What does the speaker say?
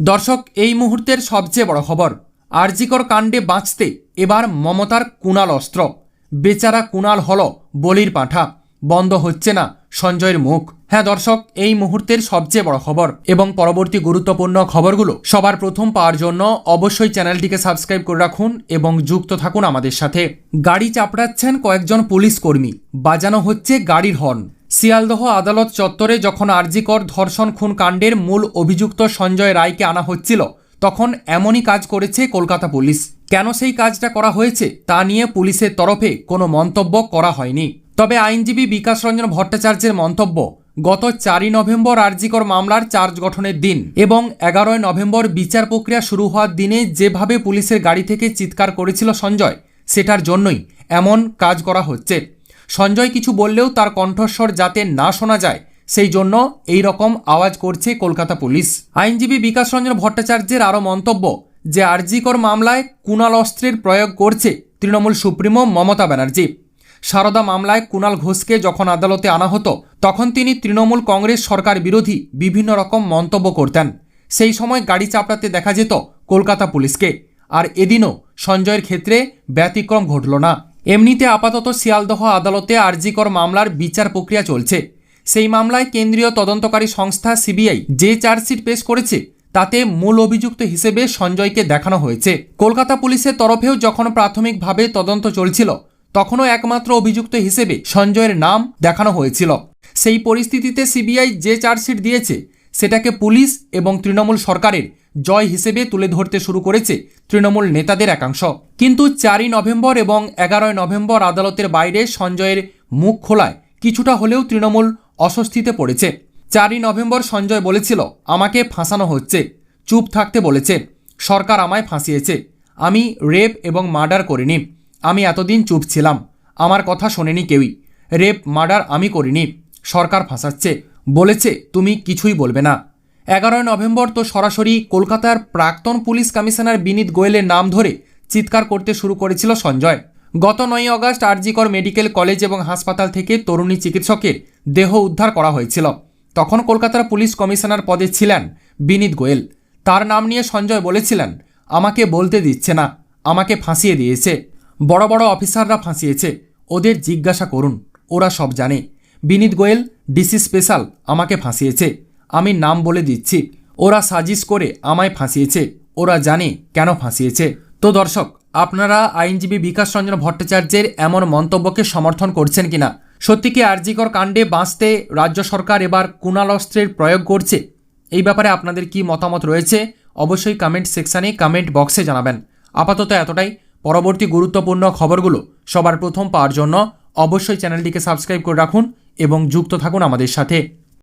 দর্শক, এই মুহূর্তের সবচেয়ে বড় খবর, আরজিকর কাণ্ডে বাঁচতে এবার মমতার কুণাল অস্ত্র। বেচারা কুণাল হল বলির পাঁঠা। বন্ধ হচ্ছে না সঞ্জয়ের মুখ। হ্যাঁ দর্শক, এই মুহূর্তের সবচেয়ে বড় খবর এবং পরবর্তী গুরুত্বপূর্ণ খবরগুলো সবার প্রথম পাওয়ার জন্য অবশ্যই চ্যানেলটিকে সাবস্ক্রাইব করে রাখুন এবং যুক্ত থাকুন আমাদের সাথে। গাড়ি চাপড়াচ্ছেন কয়েকজন পুলিশ কর্মী। বাজানো হচ্ছে গাড়ির হর্ন। শিয়ালদহ আদালত চত্বরে যখন আরজিকর ধর্ষণ খুন কাণ্ডের মূল অভিযুক্ত সঞ্জয় রায়কে আনা হচ্ছিল, তখন এমনই কাজ করেছে কলকাতা পুলিশ। কেন সেই কাজটা করা হয়েছে, তা নিয়ে পুলিশের তরফে কোনো মন্তব্য করা হয়নি। তবে আইনজীবী বিকাশ রঞ্জন ভট্টাচার্যের মন্তব্য, গত চারই নভেম্বর আরজিকর মামলার চার্জ গঠনের দিন এবং এগারোই নভেম্বর বিচার প্রক্রিয়া শুরু হওয়ার দিনে যেভাবে পুলিশের গাড়ি থেকে চিৎকার করেছিল সঞ্জয়, সেটার জন্যই এমন কাজ করা হচ্ছে। সঞ্জয় কিছু বললেও তার কণ্ঠস্বর যাতে না শোনা যায়, সেই জন্য এই রকম আওয়াজ করছে কলকাতা পুলিশ। আইনজীবী বিকাশ রঞ্জন ভট্টাচার্যের আরও মন্তব্য, যে আরজিকর মামলায় কুণাল অস্ত্রের প্রয়োগ করছে তৃণমূল সুপ্রিমো মমতা ব্যানার্জি। সারদা মামলায় কুণাল ঘোষকে যখন আদালতে আনা হতো, তখন তিনি তৃণমূল কংগ্রেস সরকার বিরোধী বিভিন্ন রকম মন্তব্য করতেন। সেই সময় গাড়ি চাপড়াতে দেখা যেত কলকাতা পুলিশকে। আর এদিনও সঞ্জয়ের ক্ষেত্রে ব্যতিক্রম ঘটল না। এমনিতে আপাতত শিয়ালদহ আদালতে আরজিকর মামলার বিচার প্রক্রিয়া চলছে। সেই মামলায় কেন্দ্রীয় তদন্তকারী সংস্থা সিবিআই যে চার্জশিট পেশ করেছে, তাতে মূল অভিযুক্ত হিসেবে সঞ্জয়কে দেখানো হয়েছে। কলকাতা পুলিশের তরফেও যখন প্রাথমিকভাবে তদন্ত চলছিল, তখনও একমাত্র অভিযুক্ত হিসেবে সঞ্জয়ের নাম দেখানো হয়েছিল। সেই পরিস্থিতিতে সিবিআই যে চার্জশিট দিয়েছে, সেটাকে পুলিশ এবং তৃণমূল সরকারের জয় হিসেবে তুলে ধরতে শুরু করেছে তৃণমূল নেতাদের একাংশ। কিন্তু চারই নভেম্বর এবং এগারোই নভেম্বর আদালতের বাইরে সঞ্জয়ের মুখ খোলায় কিছুটা হলেও তৃণমূল অস্বস্তিতে পড়েছে। চারই নভেম্বর সঞ্জয় বলেছিল, আমাকে ফাঁসানো হচ্ছে। চুপ থাকতে বলেছে, সরকার আমায় ফাঁসিয়েছে। আমি রেপ এবং মার্ডার করিনি। আমি এতদিন চুপ ছিলাম। আমার কথা শোনেনি কেউই। রেপ, মার্ডার আমি করিনি। সরকার ফাঁসাচ্ছে। বলেছে, তুমি কিছুই বলবে না। এগারোই নভেম্বর তো সরাসরি কলকাতার প্রাক্তন পুলিশ কমিশনার বিনীত গোয়েলের নাম ধরে চিৎকার করতে শুরু করেছিল সঞ্জয়। গত নয় আগস্ট আরজিকর মেডিকেল কলেজ এবং হাসপাতাল থেকে তরুণী চিকিৎসকের দেহ উদ্ধার করা হয়েছিল। তখন কলকাতার পুলিশ কমিশনার পদে ছিলেন বিনীত গোয়েল। তার নাম নিয়ে সঞ্জয় বলেছিলেন, আমাকে বলতে দিচ্ছে না, আমাকে ফাঁসিয়ে দিয়েছে। বড় বড় অফিসাররা ফাঁসিয়েছে, ওদের জিজ্ঞাসা করুন, ওরা সব জানে। বিনীত গোয়েল, ডিসি স্পেশাল, আমাকে ফাঁসিয়েছে। আমি নাম বলে দিচ্ছি। ওরা সাজিশ করে আমায় ফাঁসিয়েছে। ওরা জানে কেন ফাঁসিয়েছে। তো দর্শক, আপনারা আইনজীবী বিকাশ রঞ্জন ভট্টাচার্যের এমন মন্তব্যকে সমর্থন করছেন কিনা? সত্যি কি আরজিকর কাণ্ডে বাঁচতে রাজ্য সরকার এবার কুণাল অস্ত্রের প্রয়োগ করছে? এই ব্যাপারে আপনাদের কি মতামত রয়েছে? অবশ্যই কমেন্ট সেকশানে কমেন্ট বক্সে জানাবেন। আপাতত এতটাই। পরবর্তী গুরুত্বপূর্ণ খবরগুলো সবার প্রথম পাওয়ার জন্য অবশ্যই চ্যানেলটিকে সাবস্ক্রাইব করে রাখুন এবং যুক্ত থাকুন আমাদের সাথে।